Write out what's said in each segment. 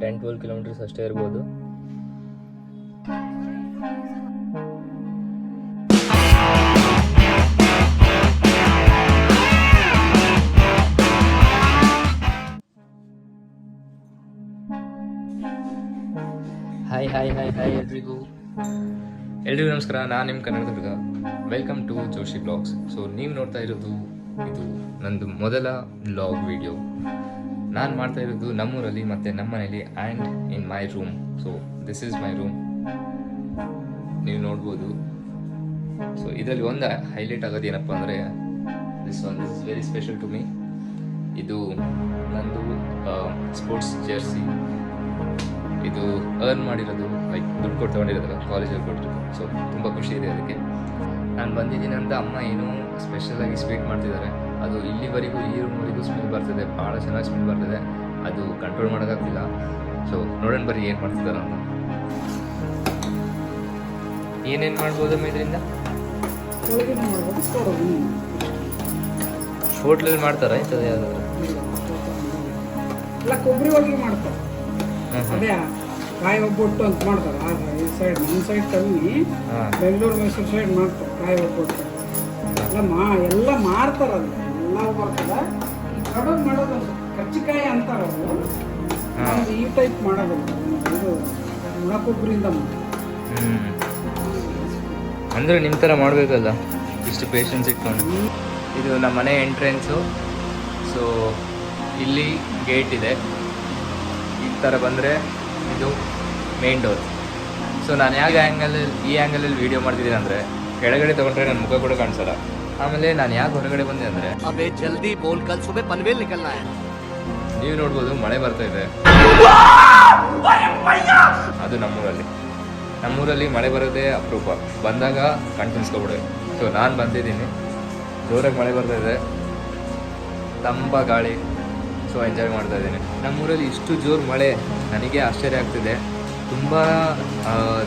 Ten twelve kilometres ಅಷ್ಟೇ ಇರ್ಬೋದು. Hi hi hi hi ಎಲ್ರಿಗೂ. ಎಲ್ರಿಗೂ ನಮಸ್ಕಾರ, ನಾನು ನಿಮ್ಮ ಕನ್ನಡದುರ್ಗ welcome to Joshi blogs so ನೀವು ನೋಡ್ತಾ ಇರೋದು ಇದು ನಂದು ಮೊದಲ ಬ್ಲಾಗ್ ವಿಡಿಯೋ ನಾನು ಮಾಡ್ತಾ ಇರೋದು ನಮ್ಮೂರಲ್ಲಿ ಮತ್ತು ನಮ್ಮ ಮನೇಲಿ and in my room so this is my room ನೀವು ನೋಡ್ಬೋದು. ಸೊ ಇದರಲ್ಲಿ ಒಂದು ಹೈಲೈಟ್ ಆಗೋದು ಏನಪ್ಪ ಅಂದರೆ this one this is very special to me ಇದು ನಂದು ಸ್ಪೋರ್ಟ್ಸ್ ಜರ್ಸಿ ಇದು ಅರ್ನ್ ಮಾಡಿರೋದು ಲೈಕ್ ದುಡ್ಡು ಕೊಟ್ಟು ತೊಗೊಂಡಿರೋದಲ್ಲ ಕಾಲೇಜಲ್ಲಿ ಕೊಟ್ಟಿರೋದು ಸೊ ತುಂಬ ಖುಷಿ ಇದೆ ಅದಕ್ಕೆ. ನಾನು ಬಂದಿದ್ದೀನಿ ಅಂತ ಅಮ್ಮ ಏನೋ ಸ್ಪೆಷಲಾಗಿ ಸ್ವೀಟ್ ಮಾಡ್ತಿದ್ದಾರೆ. ಅದು ಇಲ್ಲಿವರೆಗೂ ಈ ರೂಮ್ವರೆಗೂ ಸ್ಮೆಲ್ ಬರ್ತದೆ. ಭಾಳ ಚೆನ್ನಾಗಿ ಸ್ಮೆಲ್ ಬರ್ತದೆ. ಅದು ಕಂಟ್ರೋಲ್ ಮಾಡೋಕ್ಕಾಗ್ತಿಲ್ಲ. ಸೊ ನೋಡೋಣ ಬರೀ ಏನು ಮಾಡ್ತಿದ್ದಾರೆ ಅಂತ. ಏನೇನು ಮಾಡ್ಬೋದಮ್ಮ ಇದರಿಂದ ಹೋಟ್ಲಲ್ಲಿ ಮಾಡ್ತಾರ? ಆಯ್ತದೆ ಯಾವ್ದಾದ್ರು? ಕೊಬ್ಬರಿ ಹೋಳಿಗೆ ಮಾಡ್ತಾರೆ. ಕಾಯಿ ಒಬ್ಬಟ್ಟು ಅಂತ ಮಾಡ್ತಾರೆ. ಆದ್ರೆ ಈ ಸೈಡ್ ನಮ್ಮ ಸೈಡ್ ಕಮ್ಮಿ ಬೆಂಗಳೂರು ಮೈಸೂರು ಸೈಡ್ ಮಾಡ್ತಾರೆ ಕಾಯಿ ಒಬ್ಬಟ್ಟು ಎಲ್ಲ ಮಾ ಎಲ್ಲ ಮಾರ್ತಾರಲ್ಲ ಎಲ್ಲ ಬರ್ತದೆ ಕಡುಬು ಮಾಡೋದು ಕಚ್ಚಿಕಾಯಿ ಅಂತಾರೆ ಅವರು. ಈ ಟೈಪ್ ಮಾಡೋದಿಲ್ಲ ಇದು. ಹ್ಞೂ ಅಂದರೆ ನಿಮ್ಮ ಥರ ಮಾಡಬೇಕಲ್ಲ? ಇಷ್ಟು ಪೇಷನ್ಸ್ ಇಟ್ಕೊಂಡು. ಇದು ನಮ್ಮ ಮನೆ ಎಂಟ್ರೆನ್ಸು ಸೊ ಇಲ್ಲಿ ಗೇಟ್ ಇದೆ. ಈ ಥರ ಬಂದರೆ ಇದು ಮೇನ್ ಡೋರ್ ಸೊ ನಾನು ಯಾವ ಆ್ಯಂಗಲಲ್ಲಿ ಈ ಆ್ಯಂಗಲಲ್ಲಿ ವೀಡಿಯೋ ಮಾಡ್ತಿದ್ದೀನಿ ಅಂದರೆ ಕೆಳಗಡೆ ತೊಗೊಂಡ್ರೆ ನನ್ನ ಮುಖ ಕೂಡ ಕಾಣಿಸಲ್ಲ. ಆಮೇಲೆ ನಾನು ಯಾಕೆ ಹೊರಗಡೆ ಬಂದೆ ಅಂದರೆ ಅದೇ ಜಲ್ದಿ ಬೋಲ್ ಕಲ್ಸು ಪನ್ವೇಲ್ ನಿಕಲ್ಲ ನೀವು ನೋಡ್ಬೋದು ಮಳೆ ಬರ್ತಾ ಇದೆ. ಅದು ನಮ್ಮೂರಲ್ಲಿ. ನಮ್ಮೂರಲ್ಲಿ ಮಳೆ ಬರೋದೇ ಅಪರೂಪ. ಬಂದಾಗ ಕಣ್ತುನ್ಸ್ಕೊಬಿಡು ಸೊ ನಾನು ಬಂದಿದ್ದೀನಿ. ಜೋರಾಗಿ ಮಳೆ ಬರ್ತಾ ಇದೆ. ತಂಪ ಗಾಳಿ. ಸೊ ಎಂಜಾಯ್ ಮಾಡ್ತಾ ಇದ್ದೀನಿ. ನಮ್ಮೂರಲ್ಲಿ ಇಷ್ಟು ಜೋರು ಮಳೆ ನನಗೆ ಆಶ್ಚರ್ಯ ಆಗ್ತಿದೆ. ತುಂಬ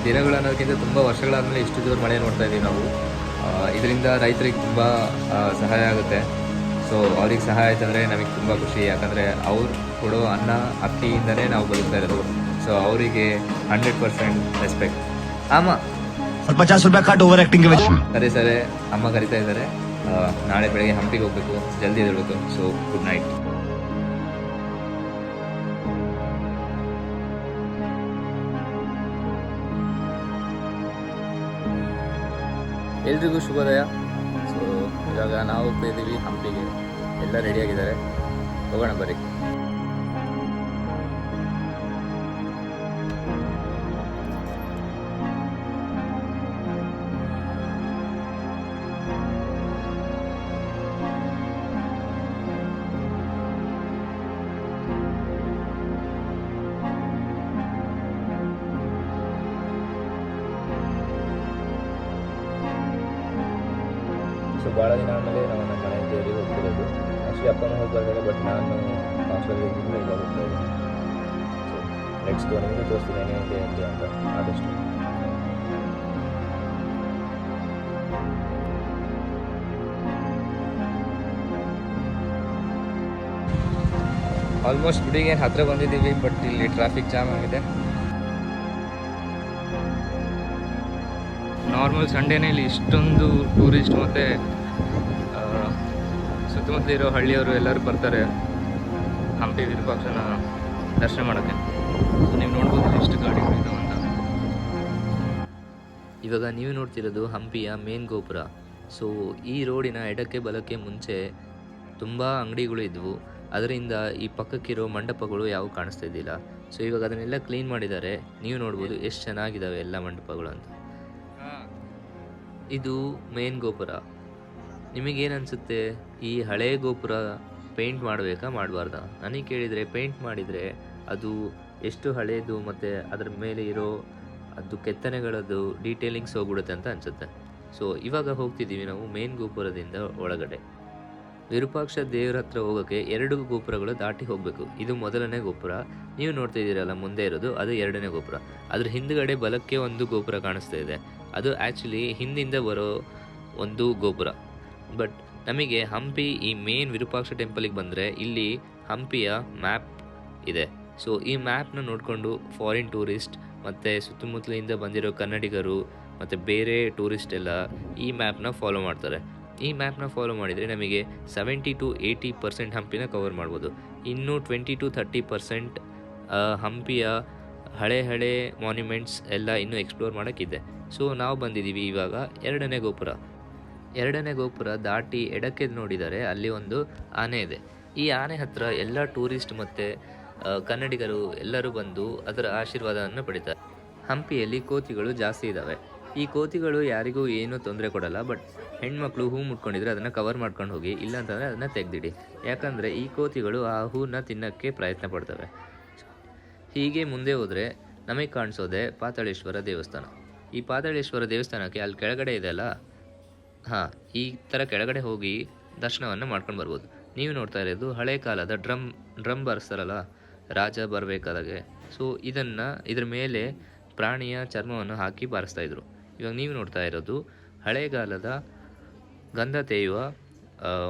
ದಿನಗಳನ್ನೋದಕ್ಕಿಂತ ತುಂಬ ವರ್ಷಗಳಾದಮೇಲೆ ಇಷ್ಟು ಜೋರು ಮಳೆ ನೋಡ್ತಾ ಇದ್ದೀವಿ ನಾವು. ಇದರಿಂದ ರೈತರಿಗೆ ತುಂಬ ಸಹಾಯ ಆಗುತ್ತೆ. ಸೊ ಅವ್ರಿಗೆ ಸಹಾಯ ಆಯ್ತಂದರೆ ನಮಗೆ ತುಂಬ ಖುಷಿ. ಯಾಕಂದರೆ ಅವ್ರು ಕೊಡೋ ಅನ್ನ ಅಕ್ಕಿಯಿಂದಲೇ ನಾವು ಬದುಕ್ತಾ ಇರೋದು. ಸೊ ಅವರಿಗೆ ಹಂಡ್ರೆಡ್ ಪರ್ಸೆಂಟ್ ರೆಸ್ಪೆಕ್ಟ್ ಆಮ ಪಚಾಸ್ ರೂಪಾಯಿ ಕಾಟ್ ಓವರ್ ಆ್ಯಕ್ಟಿಂಗ್ ಸರಿ ಸರಿ. ಅಮ್ಮ ಕರಿತಾ ಇದ್ದಾರೆ. ನಾಳೆ ಬೆಳಗ್ಗೆ ಹಂಪಿಗೆ ಹೋಗಬೇಕು. ಜಲ್ದಿ ಎದ್ದೇಳಬೇಕು. ಸೊ ಗುಡ್ ನೈಟ್ ಎಲ್ರಿಗೂ ಶುಭೋದಯ. ಸೊ ಇವಾಗ ನಾವು ಹೋಗ್ತಾ ಇದ್ದೀವಿ ಹಂಪಿಗೆ. ಎಲ್ಲ ರೆಡಿಯಾಗಿದ್ದಾರೆ ಹೋಗೋಣ ಬರ್ರಿ. ಭಾಳ ದಿನ ಆಮೇಲೆ ನಾವು ನಮ್ಮ ಮನೆ ದೇವರಿಗೆ ಹೋಗ್ತಿರೋದು. ಆ್ಯಕ್ಚುಲಿ ಅಪ್ಪನೂ ಹೋಗಿ ಬರ್ತಾರೆ ಬಟ್ ನಾನು ಇದ್ದಿದ್ದು ಈಗ ಹೋಗ್ತಾ ಇದ್ದೀನಿ ಸೊ ನೆಕ್ಸ್ಟ್ ನಿಮಗೂ ತೋರಿಸ್ತೀನಿ ಏನೇನಿದೆ ಅಂತ ಅಂತ ಆದಷ್ಟು. ಆಲ್ಮೋಸ್ಟ್ ಗುಡಿಗೆ ಹತ್ತಿರ ಬಂದಿದ್ದೀವಿ ಬಟ್ ಇಲ್ಲಿ ಟ್ರಾಫಿಕ್ ಜಾಮ್ ಆಗಿದೆ. ನಾರ್ಮಲ್ ಸಂಡೇನೇ ಇಲ್ಲಿ ಇಷ್ಟೊಂದು ಟೂರಿಸ್ಟ್ ಮತ್ತು ಸುತ್ತಮುತ್ತ ಇರೋ ಹಳ್ಳಿಯವರು ಎಲ್ಲರೂ ಬರ್ತಾರೆ ಹಂಪಿ ವಿರೂಪಾಕ್ಷನ ದರ್ಶನ ಮಾಡೋಕ್ಕೆ. ಸೊ ನೀವು ನೋಡ್ಬೋದು ಎಷ್ಟು ಗಾಡಿಗಳು ಇದಾವೆ ಅಂತ. ಇವಾಗ ನೀವು ನೋಡ್ತಿರೋದು ಹಂಪಿಯ ಮೇನ್ ಗೋಪುರ. ಸೊ ಈ ರೋಡಿನ ಎಡಕ್ಕೆ ಬಲಕ್ಕೆ ಮುಂಚೆ ತುಂಬ ಅಂಗಡಿಗಳು ಇದ್ವು. ಅದರಿಂದ ಈ ಪಕ್ಕಕ್ಕಿರೋ ಮಂಟಪಗಳು ಯಾವ ಕಾಣಿಸ್ತಾ ಇದ್ದಿಲ್ಲ. ಸೊ ಇವಾಗ ಅದನ್ನೆಲ್ಲ ಕ್ಲೀನ್ ಮಾಡಿದ್ದಾರೆ. ನೀವು ನೋಡ್ಬೋದು ಎಷ್ಟು ಚೆನ್ನಾಗಿದ್ದಾವೆ ಎಲ್ಲ ಮಂಟಪಗಳು ಅಂತ. ಇದು ಮೇನ್ ಗೋಪುರ. ನಿಮಗೇನು ಅನಿಸುತ್ತೆ ಈ ಹಳೆ ಗೋಪುರ ಪೇಂಟ್ ಮಾಡಬೇಕಾ, ಮಾಡಬಾರ್ದ? ನನಗೆ ಕೇಳಿದರೆ ಪೇಂಟ್ ಮಾಡಿದರೆ ಅದು ಎಷ್ಟು ಹಳೆಯದು ಮತ್ತು ಅದರ ಮೇಲೆ ಇರೋ ಅದು ಕೆತ್ತನೆಗಳದ್ದು ಡೀಟೇಲಿಂಗ್ಸ್ ಹೋಗ್ಬಿಡುತ್ತೆ ಅಂತ ಅನಿಸುತ್ತೆ. ಸೊ ಇವಾಗ ಹೋಗ್ತಿದ್ದೀವಿ ನಾವು ಮೇನ್ ಗೋಪುರದಿಂದ ಒಳಗಡೆ. ವಿರೂಪಾಕ್ಷ ದೇವರ ಹತ್ರ ಹೋಗೋಕ್ಕೆ ಎರಡು ಗೋಪುರಗಳು ದಾಟಿ ಹೋಗಬೇಕು. ಇದು ಮೊದಲನೇ ಗೋಪುರ. ನೀವು ನೋಡ್ತಾ ಇದ್ದೀರಲ್ಲ, ಮುಂದೆ ಇರೋದು, ಅದು ಎರಡನೇ ಗೋಪುರ. ಅದ್ರ ಹಿಂದ್ಗಡೆ ಬಲಕ್ಕೆ ಒಂದು ಗೋಪುರ ಕಾಣಿಸ್ತಾ ಇದೆ. ಅದು ಆ್ಯಕ್ಚುಲಿ ಹಿಂದಿಂದ ಬರೋ ಒಂದು ಗೋಪುರ. ಬಟ್ ನಮಗೆ ಹಂಪಿ ಈ ಮೇನ್ ವಿರೂಪಾಕ್ಷ ಟೆಂಪಲಿಗೆ ಬಂದರೆ ಇಲ್ಲಿ ಹಂಪಿಯ ಮ್ಯಾಪ್ ಇದೆ. ಸೊ ಈ ಮ್ಯಾಪ್ನ ನೋಡಿಕೊಂಡು ಫಾರಿನ್ ಟೂರಿಸ್ಟ್ ಮತ್ತು ಸುತ್ತಮುತ್ತಲಿಂದ ಬಂದಿರೋ ಕನ್ನಡಿಗರು ಮತ್ತು ಬೇರೆ ಟೂರಿಸ್ಟ್ ಎಲ್ಲ ಈ ಮ್ಯಾಪ್ನ ಫಾಲೋ ಮಾಡ್ತಾರೆ. ಈ ಮ್ಯಾಪ್ನ ಫಾಲೋ ಮಾಡಿದರೆ ನಮಗೆ ಸೆವೆಂಟಿ ಟು ಏಯ್ಟಿ ಪರ್ಸೆಂಟ್ ಹಂಪಿನ ಕವರ್ ಮಾಡ್ಬೋದು. ಇನ್ನು ಟ್ವೆಂಟಿ ಟು ಥರ್ಟಿ ಪರ್ಸೆಂಟ್ ಹಂಪಿಯ ಹಳೆ ಹಳೆ ಮಾನ್ಯುಮೆಂಟ್ಸ್ ಎಲ್ಲ ಇನ್ನೂ ಎಕ್ಸ್ಪ್ಲೋರ್ ಮಾಡೋಕ್ಕಿದೆ. ಸೊ ನಾವು ಬಂದಿದ್ದೀವಿ ಇವಾಗ ಎರಡನೇ ಗೋಪುರ. ಎರಡನೇ ಗೋಪುರ ದಾಟಿ ಎಡಕ್ಕೆ ನೋಡಿದರೆ ಅಲ್ಲಿ ಒಂದು ಆನೆ ಇದೆ. ಈ ಆನೆ ಹತ್ರ ಎಲ್ಲ ಟೂರಿಸ್ಟ್ ಮತ್ತು ಕನ್ನಡಿಗರು ಎಲ್ಲರೂ ಬಂದು ಅದರ ಆಶೀರ್ವಾದವನ್ನು ಪಡಿತಾರೆ. ಹಂಪಿಯಲ್ಲಿ ಕೋತಿಗಳು ಜಾಸ್ತಿ ಇದ್ದಾವೆ ಈ ಕೋತಿಗಳು ಯಾರಿಗೂ ಏನೂ ತೊಂದರೆ ಕೊಡಲ್ಲ, ಬಟ್ ಹೆಣ್ಮಕ್ಳು ಹೂ ಮುಟ್ಕೊಂಡಿದ್ರೆ ಅದನ್ನು ಕವರ್ ಮಾಡ್ಕೊಂಡು ಹೋಗಿ ಇಲ್ಲಾಂತಂದರೆ ಅದನ್ನು ತೆಗೆದಿಡಿ. ಯಾಕಂದರೆ ಈ ಕೋತಿಗಳು ಆ ಹೂನ ತಿನ್ನೋಕ್ಕೆ ಪ್ರಯತ್ನ ಪಡ್ತವೆ. ಹೀಗೆ ಮುಂದೆ ಹೋದರೆ ನಮಗೆ ಕಾಣಿಸೋದೆ ಪಾತಾಳೇಶ್ವರ ದೇವಸ್ಥಾನ. ಈ ಪಾತಾಳೇಶ್ವರ ದೇವಸ್ಥಾನಕ್ಕೆ ಅಲ್ಲಿ ಕೆಳಗಡೆ ಇದೆಯಲ್ಲ ಹಾಂ, ಈ ಥರ ಕೆಳಗಡೆ ಹೋಗಿ ದರ್ಶನವನ್ನು ಮಾಡ್ಕೊಂಡು ಬರ್ಬೋದು. ನೀವು ನೋಡ್ತಾ ಇರೋದು ಹಳೆ ಕಾಲದ ಡ್ರಮ್ ಡ್ರಮ್ ಬರ್ಸ್ತಾರಲ್ಲ, ರಾಜ ಬರಬೇಕಾದಾಗೆ. ಸೊ ಇದನ್ನು ಇದ್ರ ಮೇಲೆ ಪ್ರಾಣಿಯ ಚರ್ಮವನ್ನು ಹಾಕಿ ಬಾರಿಸ್ತಾ ಇದ್ರು. ಇವಾಗ ನೀವು ನೋಡ್ತಾ ಇರೋದು ಹಳೆಗಾಲದ ಗಂಧ ತೇಯುವ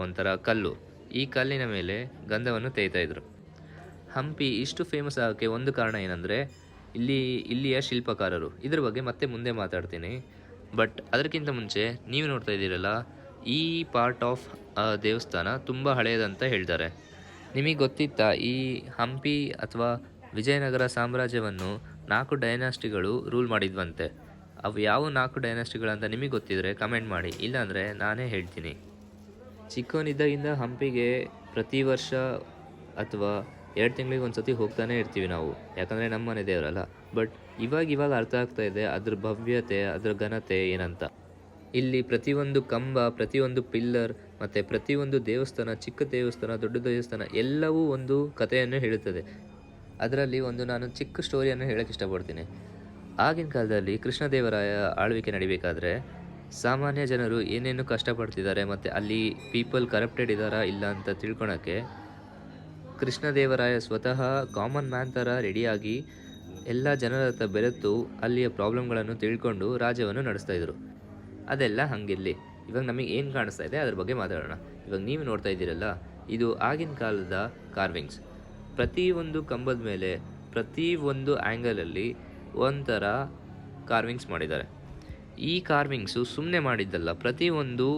ಒಂಥರ ಕಲ್ಲು. ಈ ಕಲ್ಲಿನ ಮೇಲೆ ಗಂಧವನ್ನು ತೇಯ್ತಾ ಇದ್ರು. ಹಂಪಿ ಇಷ್ಟು ಫೇಮಸ್ ಆಗೋಕ್ಕೆ ಒಂದು ಕಾರಣ ಏನಂದರೆ, ಇಲ್ಲಿ, ಇಲ್ಲಿಯ ಶಿಲ್ಪಕಾರರು. ಇದ್ರ ಬಗ್ಗೆ ಮತ್ತೆ ಮುಂದೆ ಮಾತಾಡ್ತೀನಿ. ಬಟ್ ಅದಕ್ಕಿಂತ ಮುಂಚೆ ನೀವು ನೋಡ್ತಾ ಇದ್ದೀರಲ್ಲ, ಈ ಪಾರ್ಟ್ ಆಫ್ ದೇವಸ್ಥಾನ ತುಂಬ ಹಳೆಯದಂತ ಹೇಳ್ತಾರೆ. ನಿಮಗೆ ಗೊತ್ತಿತ್ತಾ ಈ ಹಂಪಿ ಅಥವಾ ವಿಜಯನಗರ ಸಾಮ್ರಾಜ್ಯವನ್ನು ನಾಲ್ಕು ಡೈನಾಸ್ಟಿಗಳು ರೂಲ್ ಮಾಡಿದ್ವಂತೆ. ಅವು ಯಾವ ನಾಲ್ಕು ಡೈನಾಸ್ಟಿಗಳಂತ ನಿಮಗೆ ಗೊತ್ತಿದ್ರೆ ಕಮೆಂಟ್ ಮಾಡಿ, ಇಲ್ಲಾಂದರೆ ನಾನೇ ಹೇಳ್ತೀನಿ. ಚಿಕ್ಕವನಿದ್ದಾಗಿಂದ ಹಂಪಿಗೆ ಪ್ರತಿ ವರ್ಷ ಅಥವಾ ಎರಡು ತಿಂಗಳಿಗೆ ಒಂದು ಸತಿ ಹೋಗ್ತಾನೆ ಇರ್ತೀವಿ ನಾವು. ಯಾಕಂದರೆ ನಮ್ಮ ಮನೆ ದೇವರಲ್ಲ. ಬಟ್ ಇವಾಗ ಇವಾಗ ಅರ್ಥ ಆಗ್ತಾ ಇದೆ, ಅದ್ರ ಭವ್ಯತೆ, ಅದ್ರ ಘನತೆ ಏನಂತ. ಇಲ್ಲಿ ಪ್ರತಿಯೊಂದು ಕಂಬ, ಪ್ರತಿಯೊಂದು ಪಿಲ್ಲರ್, ಮತ್ತು ಪ್ರತಿಯೊಂದು ದೇವಸ್ಥಾನ, ಚಿಕ್ಕ ದೇವಸ್ಥಾನ, ದೊಡ್ಡ ದೇವಸ್ಥಾನ, ಎಲ್ಲವೂ ಒಂದು ಕಥೆಯನ್ನು ಹೇಳುತ್ತದೆ. ಅದರಲ್ಲಿ ಒಂದು ನಾನು ಚಿಕ್ಕ ಸ್ಟೋರಿಯನ್ನು ಹೇಳಕ್ಕೆ ಇಷ್ಟಪಡ್ತೀನಿ. ಆಗಿನ ಕಾಲದಲ್ಲಿ ಕೃಷ್ಣದೇವರಾಯ ಆಳ್ವಿಕೆ ನಡಿಬೇಕಾದ್ರೆ ಸಾಮಾನ್ಯ ಜನರು ಏನೇನು ಕಷ್ಟಪಡ್ತಿದ್ದಾರೆ ಮತ್ತು ಅಲ್ಲಿ ಪೀಪಲ್ ಕರಪ್ಟೆಡ್ ಇದ್ದಾರಾ ಇಲ್ಲ ಅಂತ ತಿಳ್ಕೊಳಕ್ಕೆ ಕೃಷ್ಣದೇವರಾಯ ಸ್ವತಃ ಕಾಮನ್ ಮ್ಯಾನ್ ಥರ ರೆಡಿಯಾಗಿ ಎಲ್ಲ ಜನರ ಹತ್ರ ಬೆರೆತು ಅಲ್ಲಿಯ ಪ್ರಾಬ್ಲಮ್ಗಳನ್ನು ತಿಳ್ಕೊಂಡು ರಾಜ್ಯವನ್ನು ನಡೆಸ್ತಾ ಇದ್ರು. ಅದೆಲ್ಲ ಹಂಗಿರಲಿ. ಇವಾಗ ನಮಗೆ ಏನು ಕಾಣಿಸ್ತಾ ಇದೆ ಅದ್ರ ಬಗ್ಗೆ ಮಾತಾಡೋಣ. ಇವಾಗ ನೀವು ನೋಡ್ತಾ ಇದ್ದೀರಲ್ಲ, ಇದು ಆಗಿನ ಕಾಲದ ಕಾರ್ವಿಂಗ್ಸ್ ಪ್ರತಿ ಒಂದು ಕಂಬದ ಮೇಲೆ, ಪ್ರತಿ ಒಂದು ಆ್ಯಂಗಲಲ್ಲಿ ಒಂಥರ ಕಾರ್ವಿಂಗ್ಸ್ ಮಾಡಿದ್ದಾರೆ. ಈ ಕಾರ್ವಿಂಗ್ಸು ಸುಮ್ಮನೆ ಮಾಡಿದ್ದಲ್ಲ ಪ್ರತಿಯೊಂದು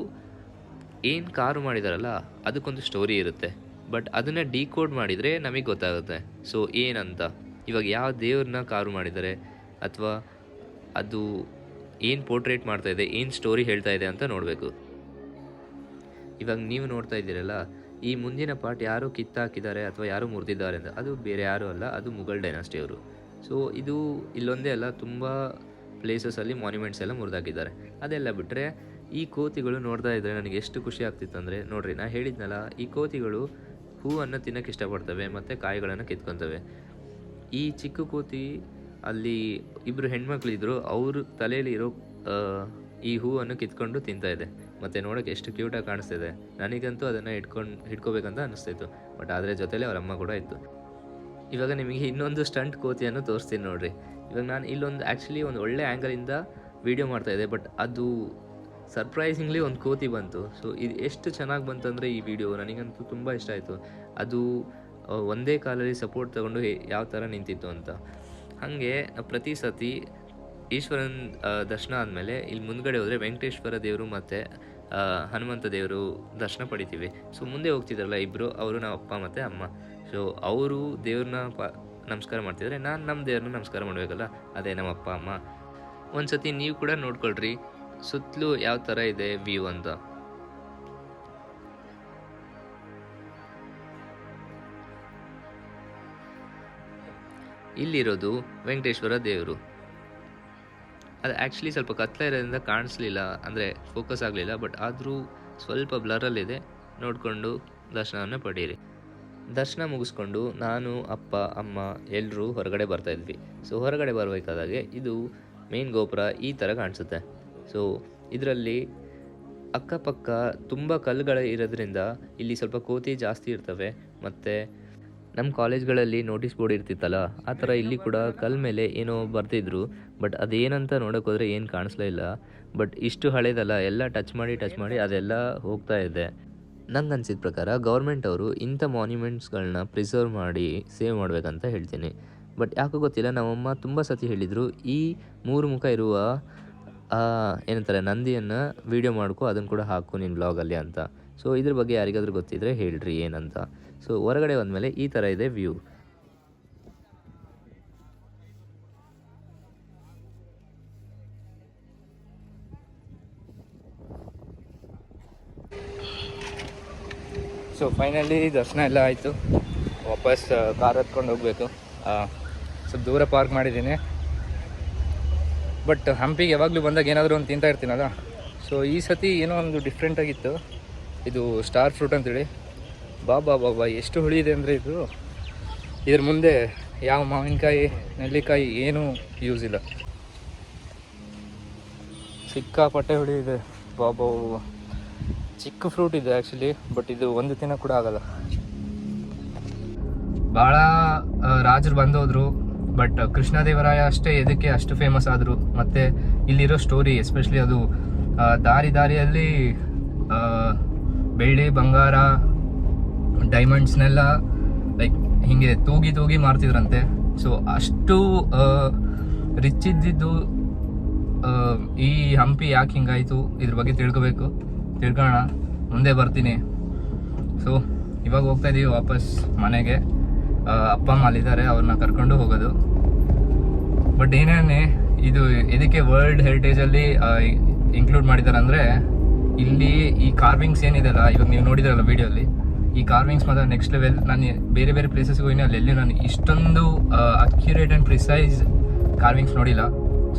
ಏನು ಕಾರು ಮಾಡಿದಾರಲ್ಲ, ಅದಕ್ಕೊಂದು ಸ್ಟೋರಿ ಇರುತ್ತೆ. ಬಟ್ ಅದನ್ನು ಡಿಕೋಡ್ ಮಾಡಿದರೆ ನಮಗೆ ಗೊತ್ತಾಗುತ್ತೆ. ಸೊ ಏನಂತ? ಇವಾಗ ಯಾವ ದೇವ್ರನ್ನ ಕಾರು ಮಾಡಿದ್ದಾರೆ ಅಥವಾ ಅದು ಏನು ಪೋರ್ಟ್ರೇಟ್ ಮಾಡ್ತಾ ಇದೆ, ಏನು ಸ್ಟೋರಿ ಹೇಳ್ತಾ ಇದೆ ಅಂತ ನೋಡಬೇಕು. ಇವಾಗ ನೀವು ನೋಡ್ತಾ ಇದ್ದೀರಲ್ಲ, ಈ ಮುಂದಿನ ಪಾರ್ಟ್ ಯಾರು ಕಿತ್ತಾಕಿದ್ದಾರೆ ಅಥವಾ ಯಾರು ಮುರಿದಿದ್ದಾರೆ ಅಂತ, ಅದು ಬೇರೆ ಯಾರೂ ಅಲ್ಲ, ಅದು ಮುಘಲ್ ಡೈನಾಸ್ಟಿಯವರು ಸೊ ಇದು ಇಲ್ಲೊಂದೇ ಅಲ್ಲ, ತುಂಬ ಪ್ಲೇಸಸಲ್ಲಿ ಮಾನ್ಯುಮೆಂಟ್ಸ್ ಎಲ್ಲ ಮುರಿದಾಕಿದ್ದಾರೆ. ಅದೆಲ್ಲ ಬಿಟ್ಟರೆ ಈ ಕೋತಿಗಳು ನೋಡ್ತಾ ಇದ್ದರೆ ನನಗೆ ಎಷ್ಟು ಖುಷಿ ಆಗ್ತಿತ್ತು ಅಂದರೆ, ನೋಡ್ರಿ, ನಾ ಹೇಳಿದ್ನಲ್ಲ, ಈ ಕೋತಿಗಳು ಹೂವನ್ನು ತಿನ್ನೋಕ್ಕೆ ಇಷ್ಟಪಡ್ತವೆ, ಮತ್ತು ಕಾಯಿಗಳನ್ನು ಕಿತ್ಕೊತವೆ. ಈ ಚಿಕ್ಕ ಕೋತಿ ಅಲ್ಲಿ ಇಬ್ಬರು ಹೆಣ್ಮಕ್ಳಿದ್ರು, ಅವ್ರ ತಲೆಯಲ್ಲಿ ಇರೋ ಈ ಹೂವನ್ನು ಕಿತ್ಕೊಂಡು ತಿಂತಾ ಇದೆ. ಮತ್ತು ನೋಡೋಕೆ ಎಷ್ಟು ಕ್ಯೂಟಾಗಿ ಕಾಣಿಸ್ತಿದೆ. ನನಗಂತೂ ಅದನ್ನು ಹಿಡ್ಕೊಂಡು, ಹಿಡ್ಕೋಬೇಕಂತ ಅನಿಸ್ತಾಯಿತ್ತು ಬಟ್ ಅದರ ಜೊತೆಲಿ ಅವ್ರ ಅಮ್ಮ ಕೂಡ ಇತ್ತು. ಇವಾಗ ನಿಮಗೆ ಇನ್ನೊಂದು ಸ್ಟಂಟ್ ಕೋತಿಯನ್ನು ತೋರಿಸ್ತೀನಿ ನೋಡಿರಿ. ಇವಾಗ ನಾನು ಇಲ್ಲೊಂದು ಆ್ಯಕ್ಚುಲಿ ಒಂದು ಒಳ್ಳೆ ಆ್ಯಂಗಲಿಂದ ಮಾಡ್ತಾ ಇದೆ ಬಟ್ ಅದು ಸರ್ಪ್ರೈಸಿಂಗ್ಲಿ ಒಂದು ಕೋತಿ ಬಂತು. ಸೊ ಇದು ಎಷ್ಟು ಚೆನ್ನಾಗಿ ಬಂತಂದರೆ ಈ ವಿಡಿಯೋ ನನಗಂತೂ ತುಂಬ ಇಷ್ಟ ಆಯಿತು. ಅದು ಒಂದೇ ಕಾಲಲ್ಲಿ ಸಪೋರ್ಟ್ ತಗೊಂಡು ಯಾವ ಥರ ನಿಂತಿತ್ತು ಅಂತ. ಹಾಗೆ ಪ್ರತಿ ಸತಿ ಈಶ್ವರನ ದರ್ಶನ ಆದಮೇಲೆ ಇಲ್ಲಿ ಮುಂದ್ಗಡೆ ಹೋದರೆ ವೆಂಕಟೇಶ್ವರ ದೇವರು ಮತ್ತು ಹನುಮಂತ ದೇವರು ದರ್ಶನ ಪಡಿತೀವಿ. ಸೊ ಮುಂದೆ ಹೋಗ್ತಿದ್ರಲ್ಲ ಇಬ್ಬರು ಅವರು ನಮ್ಮ ಅಪ್ಪ ಮತ್ತು ಅಮ್ಮ. ಸೊ ಅವರು ದೇವ್ರನ್ನ ಪ, ನಮಸ್ಕಾರ ಮಾಡ್ತಿದ್ರೆ ನಾನು ನಮ್ಮ ದೇವ್ರನ್ನ ನಮಸ್ಕಾರ ಮಾಡಬೇಕಲ್ಲ? ಅದೇ ನಮ್ಮ ಅಪ್ಪ, ಅಮ್ಮ. ಒಂದು ಸತಿ ನೀವು ಕೂಡ ನೋಡ್ಕೊಳ್ರಿ, ಸುತ್ತಲೂ ಯಾವ ಥರ ಇದೆ ವ್ಯೂ ಅಂತ. ಇಲ್ಲಿರೋದು ವೆಂಕಟೇಶ್ವರ ದೇವರು. ಅದು ಆ್ಯಕ್ಚುಲಿ ಸ್ವಲ್ಪ ಕತ್ಲೆ ಇರೋದ್ರಿಂದ ಕಾಣಿಸ್ಲಿಲ್ಲ, ಅಂದರೆ ಫೋಕಸ್ ಆಗಲಿಲ್ಲ ಬಟ್ ಆದರೂ ಸ್ವಲ್ಪ ಬ್ಲರಲ್ಲಿದೆ ನೋಡಿಕೊಂಡು ದರ್ಶನವನ್ನು ಪಡೀರಿ. ದರ್ಶನ ಮುಗಿಸ್ಕೊಂಡು ನಾನು, ಅಪ್ಪ, ಅಮ್ಮ ಎಲ್ಲರೂ ಹೊರಗಡೆ ಬರ್ತಾ ಇದ್ವಿ. ಸೊ ಹೊರಗಡೆ ಬರಬೇಕಾದಾಗೆ ಇದು ಮೇನ್ ಗೋಪುರ ಈ ಥರ ಕಾಣಿಸುತ್ತೆ. ಸೊ ಇದರಲ್ಲಿ ಅಕ್ಕಪಕ್ಕ ತುಂಬ ಕಲ್ಲುಗಳು ಇರೋದ್ರಿಂದ ಇಲ್ಲಿ ಸ್ವಲ್ಪ ಕೋತಿ ಜಾಸ್ತಿ ಇರ್ತವೆ. ಮತ್ತು ನಮ್ಮ ಕಾಲೇಜ್ಗಳಲ್ಲಿ ನೋಟಿಸ್ ಬೋರ್ಡ್ ಇರ್ತಿತ್ತಲ್ಲ, ಆ ಥರ ಇಲ್ಲಿ ಕೂಡ ಕಲ್ ಮೇಲೆ ಏನೋ ಬರ್ತಿದ್ರು, ಬಟ್ ಅದೇನಂತ ನೋಡೋಕೆ ಹೋದರೆ ಏನು ಕಾಣಿಸ್ಲೇ ಇಲ್ಲ. ಬಟ್ ಇಷ್ಟು ಹಳೇದಲ್ಲ, ಎಲ್ಲ ಟಚ್ ಮಾಡಿ ಟಚ್ ಮಾಡಿ ಅದೆಲ್ಲ ಹೋಗ್ತಾ ಇದೆ. ನಂಗೆ ಅನ್ಸಿದ ಪ್ರಕಾರ ಗೌರ್ಮೆಂಟ್ ಅವರು ಇಂಥ ಮಾನ್ಯುಮೆಂಟ್ಸ್ಗಳನ್ನ ಪ್ರಿಸರ್ವ್ ಮಾಡಿ ಸೇವ್ ಮಾಡಬೇಕಂತ ಹೇಳ್ತೀನಿ. ಬಟ್ ಯಾಕೋ ಗೊತ್ತಿಲ್ಲ, ನಮ್ಮಮ್ಮ ತುಂಬ ಸತಿ ಹೇಳಿದರು, ಈ ಮೂರು ಮುಖ ಇರುವ ಏನಂತಾರೆ, ನಂದಿಯನ್ನು ವೀಡಿಯೋ ಮಾಡ್ಕೊ ಅದನ್ನು ಕೂಡ ಹಾಕು ನಿನ್ನ ಬ್ಲಾಗಲ್ಲಿ ಅಂತ. ಸೊ ಇದ್ರ ಬಗ್ಗೆ ಯಾರಿಗಾದ್ರೂ ಗೊತ್ತಿದ್ರೆ ಹೇಳ್ರಿ ಏನಂತ. ಸೊ ಹೊರಗಡೆ ಬಂದಮೇಲೆ ಈ ಥರ ಇದೆ ವ್ಯೂ ಸೊ ಫೈನಲಿ ದರ್ಶನ ಎಲ್ಲ ಆಯಿತು. ವಾಪಸ್ ಕಾರ್ ಹತ್ಕೊಂಡು ಹೋಗಬೇಕು. ಸ್ವಲ್ಪ ದೂರ ಪಾರ್ಕ್ ಮಾಡಿದ್ದೀನಿ. ಬಟ್ ಹಂಪಿಗೆ ಯಾವಾಗಲೂ ಬಂದಾಗ ಏನಾದರೂ ಒಂದು ತಿಂತಾ ಇರ್ತೀನಲ್ಲ? ಸೊ ಈ ಸತಿ ಏನೋ ಒಂದು ಡಿಫ್ರೆಂಟ್ ಆಗಿತ್ತು. ಇದು ಸ್ಟಾರ್ ಫ್ರೂಟ್ ಅಂತೇಳಿ. ಬಾಬಾ ಬಾಬಾ ಎಷ್ಟು ಹುಳಿ ಇದೆ ಅಂದರೆ ಇದು. ಇದ್ರ ಮುಂದೆ ಯಾವ ಮಾವಿನಕಾಯಿ, ನೆಲ್ಲಿಕಾಯಿ ಏನೂ ಯೂಸ್ ಇಲ್ಲ. ಸಿಕ್ಕಾಪಟ್ಟೆ ಹುಳಿ ಇದೆ. ಬಾಬಾ ಚಿಕ್ಕ ಫ್ರೂಟ್ ಇದೆ ಆ್ಯಕ್ಚುಲಿ ಬಟ್ ಇದು ಒಂದು ದಿನ ಕೂಡ ಆಗಲ್ಲ. ಭಾಳ ರಾಜರು ಬಂದೋದ್ರು ಬಟ್ ಕೃಷ್ಣದೇವರಾಯ ಅಷ್ಟೇ ಎದಕ್ಕೆ ಅಷ್ಟು ಫೇಮಸ್ ಆದರು. ಮತ್ತು ಇಲ್ಲಿರೋ ಸ್ಟೋರಿ ಎಸ್ಪೆಷಲಿ ಅದು ದಾರಿ ದಾರಿಯಲ್ಲಿ ಬೆಳ್ಳಿ ಬಂಗಾರ ಡೈಮಂಡ್ಸ್ನೆಲ್ಲ ಲೈಕ್ ಹಿಂಗೆ ತೂಗಿ ತೂಗಿ ಮಾರ್ತಿದ್ರಂತೆ. ಸೊ ಅಷ್ಟು ರಿಚ್ ಇದ್ದಿದ್ದು ಈ ಹಂಪಿ ಯಾಕೆ ಹಿಂಗಾಯಿತು? ಇದ್ರ ಬಗ್ಗೆ ತಿಳ್ಕೊಬೇಕು. ತಿಳ್ಕೊಳ್ಳೋಣ ಮುಂದೆ ಬರ್ತೀನಿ. ಸೊ ಇವಾಗ ಹೋಗ್ತಾ ಇದ್ದೀವಿ ವಾಪಸ್ ಮನೆಗೆ. ಅಪ್ಪ ಅಮ್ಮ ಅಲ್ಲಿದ್ದಾರೆ, ಅವ್ರನ್ನ ಕರ್ಕೊಂಡು ಹೋಗೋದು. ಬಟ್ ಏನೇನೆ, ಇದು, ಇದಕ್ಕೆ ವರ್ಲ್ಡ್ ಹೆರಿಟೇಜಲ್ಲಿ ಇನ್ಕ್ಲೂಡ್ ಮಾಡಿದ್ದಾರೆ ಅಂದರೆ ಇಲ್ಲಿ ಈ ಕಾರ್ವಿಂಗ್ಸ್ ಏನಿದೆಲ್ಲ ಇವಾಗ ನೀವು ನೋಡಿದ್ರಲ್ಲ ವಿಡಿಯೋಲಿ ಈ ಕಾರ್ವಿಂಗ್ಸ್ ಮಾತ್ರ ನೆಕ್ಸ್ಟ್ ಲೆವೆಲ್ ನಾನು ಬೇರೆ ಬೇರೆ ಪ್ಲೇಸಸ್ಗೆ ಹೋಗಿನಿ ಅಲ್ಲಿ ಎಲ್ಲಿ ನಾನು ಇಷ್ಟೊಂದು ಅಕ್ಯುರೇಟ್ ಆ್ಯಂಡ್ ಪ್ರಿಸೈಸ್ ಕಾರ್ವಿಂಗ್ಸ್ ನೋಡಿಲ್ಲ.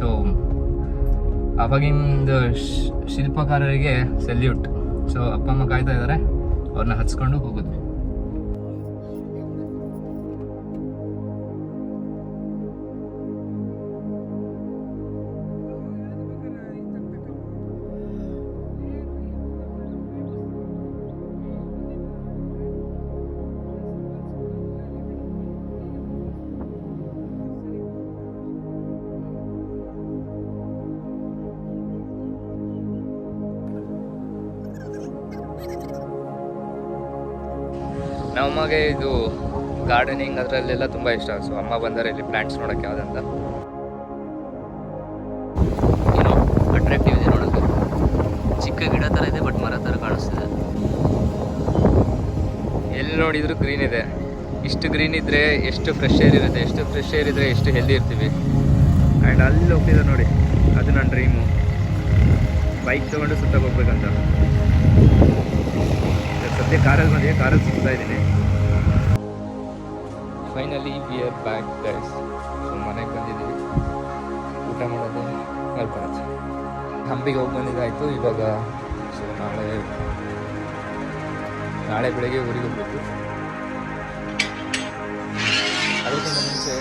ಸೊ ಅವಾಗಿಂದ ಶಿಲ್ಪಕಾರರಿಗೆ ಸೆಲ್ಯೂಟ್ ಸೊ ಅಪ್ಪ ಅಮ್ಮ ಕಾಯ್ತಾ ಇದ್ದಾರೆ, ಅವ್ರನ್ನ ಹಚ್ಕೊಂಡು ಹೋಗೋದು. ನಮ್ಮಗೆ ಇದು ಗಾರ್ಡನಿಂಗ್ ಅದರಲ್ಲೆಲ್ಲ ತುಂಬ ಇಷ್ಟ. ಸೊ ಅಮ್ಮ ಬಂದರೆ ಇಲ್ಲಿ ಪ್ಲ್ಯಾಂಟ್ಸ್ ನೋಡೋಕ್ಕೆ ಯಾವುದಂತ. ಅಟ್ರಾಕ್ಟಿವ್ ಇದೆ ನೋಡೋಕ್ಕೆ ಚಿಕ್ಕ ಗಿಡ ಥರ ಇದೆ ಬಟ್ ಮರ ಥರ ಕಾಣಿಸ್ತಿದೆ. ಎಲ್ಲಿ ನೋಡಿದ್ರು ಗ್ರೀನ್ ಇದೆ. ಇಷ್ಟು ಗ್ರೀನ್ ಇದ್ದರೆ ಎಷ್ಟು ಫ್ರೆಶ್ ಏರ್ ಇರುತ್ತೆ. ಎಷ್ಟು ಫ್ರೆಶ್ ಏರ್ ಇದ್ದರೆ ಎಷ್ಟು ಹೆಲ್ದಿ ಇರ್ತೀವಿ. ಆ್ಯಂಡ್ ಅಲ್ಲಿ ಹೋಗ್ತಿದೆ ನೋಡಿ. ಅದು ನನ್ನ ಡ್ರೀಮು ಬೈಕ್ ತೊಗೊಂಡು ಸುತ್ತ ಹೋಗ್ಬೇಕಂತ. ಸದ್ಯ ಕಾರಲ್ಲಿ ಬಂದಿದೆ, ಕಾರಲ್ಲಿ ಸುತ್ತಾ ಇದ್ದೀನಿ. Finally we are back guys so ಮನೆಗೆ ಬಂದಿದ್ದೀವಿ. ಊಟ ಮಾಡೋದು ಮಲ್ಕೊಳೋದು ಹಂಪಿಗೆ ಹೋಗಿ ಬಂದಿದ್ದಾಯಿತು. ಇವಾಗ ಸೊ, ನಾಳೆ ನಾಳೆ ಬೆಳಗ್ಗೆ ಊರಿಗೆ ಹೋಗ್ಬೇಕು. ಅದಕ್ಕಿಂತ ಮುಂಚೆ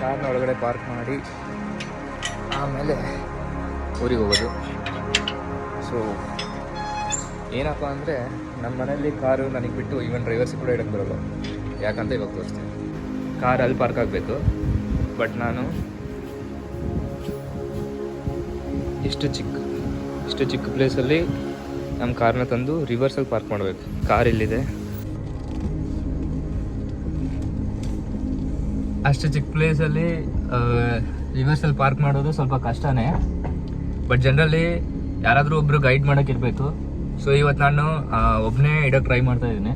ಕಾರ್ನ ಒಳಗಡೆ ಪಾರ್ಕ್ ಮಾಡಿ ಆಮೇಲೆ ಊರಿಗೆ ಹೋಗೋದು. ಸೊ ಏನಪ್ಪ ಅಂದರೆ ನಮ್ಮ ಮನೆಯಲ್ಲಿ ಕಾರು ನನಗೆ ಬಿಟ್ಟು ಈವನ್ ಡ್ರೈವರ್ಸ್ ಕೂಡ ಇಡಕ್ಕೆ ಬರೋಲ್ಲ. ಯಾಕಂತ ಇವಾಗ ತೋರಿಸ್ತೀನಿ. ಕಾರ್ ಅಲ್ಲಿ ಪಾರ್ಕ್ ಆಗಬೇಕು. ಬಟ್ ನಾನು ಇಷ್ಟು ಚಿಕ್ಕ ಇಷ್ಟು ಚಿಕ್ಕ ಪ್ಲೇಸಲ್ಲಿ ನಮ್ಮ ಕಾರ್ನ ತಂದು ರಿವರ್ಸಲ್ಲಿ ಪಾರ್ಕ್ ಮಾಡಬೇಕು. ಕಾರ್ ಇಲ್ಲಿದೆ ಅಷ್ಟು ಚಿಕ್ಕ ಪ್ಲೇಸಲ್ಲಿ ರಿವರ್ಸಲ್ಲಿ ಪಾರ್ಕ್ ಮಾಡೋದು ಸ್ವಲ್ಪ ಕಷ್ಟನೇ. ಬಟ್ ಜನರಲಿ ಯಾರಾದರೂ ಒಬ್ಬರು ಗೈಡ್ ಮಾಡೋಕ್ಕಿರಬೇಕು ಸೊ ಇವತ್ತು ನಾನು ಒಬ್ಬನೇ ಇಡೋಕ್ಕೆ ಟ್ರೈ ಮಾಡ್ತಾ ಇದ್ದೀನಿ.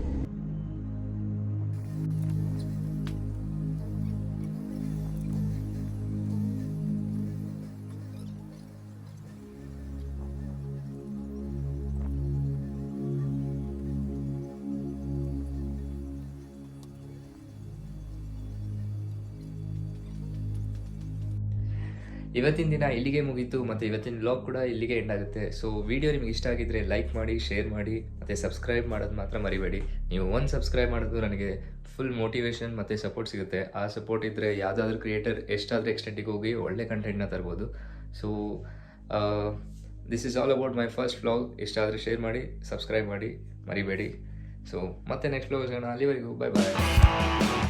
ಇವತ್ತಿನ ದಿನ ಇಲ್ಲಿಗೆ ಮುಗೀತು ಮತ್ತು ಇವತ್ತಿನ ವ್ಲಾಗ್ ಕೂಡ ಇಲ್ಲಿಗೆ ಎಂಡ್ ಆಗುತ್ತೆ. ಸೊ ವಿಡಿಯೋ ನಿಮಗೆ ಇಷ್ಟ ಆಗಿದ್ರೆ ಲೈಕ್ ಮಾಡಿ ಶೇರ್ ಮಾಡಿ, ಮತ್ತು ಸಬ್ಸ್ಕ್ರೈಬ್ ಮಾಡೋದು ಮಾತ್ರ ಮರಿಬೇಡಿ. ನೀವು ಒಂದು ಸಬ್ಸ್ಕ್ರೈಬ್ ಮಾಡೋದು ನನಗೆ ಫುಲ್ ಮೋಟಿವೇಶನ್ ಮತ್ತು ಸಪೋರ್ಟ್ ಸಿಗುತ್ತೆ. ಆ ಸಪೋರ್ಟ್ ಇದ್ದರೆ ಯಾವುದಾದ್ರೂ ಕ್ರಿಯೇಟರ್ ಎಷ್ಟಾದರೂ ಎಕ್ಸ್ಟೆಂಟಿಗೆ ಹೋಗಿ ಒಳ್ಳೆ ಕಂಟೆಂಟ್ನ ತರ್ಬೋದು. So this is all about my first vlog ಇಷ್ಟ ಶೇರ್ ಮಾಡಿ ಸಬ್ಸ್ಕ್ರೈಬ್ ಮಾಡಿ, ಮರಿಬೇಡಿ. ಸೊ ಮತ್ತೆ ನೆಕ್ಸ್ಟ್ ವ್ಲಾಗ್ ಸಿಗೋಣ. ಅಲ್ಲಿವರೆಗೂ ಬೈ ಬಾಯ್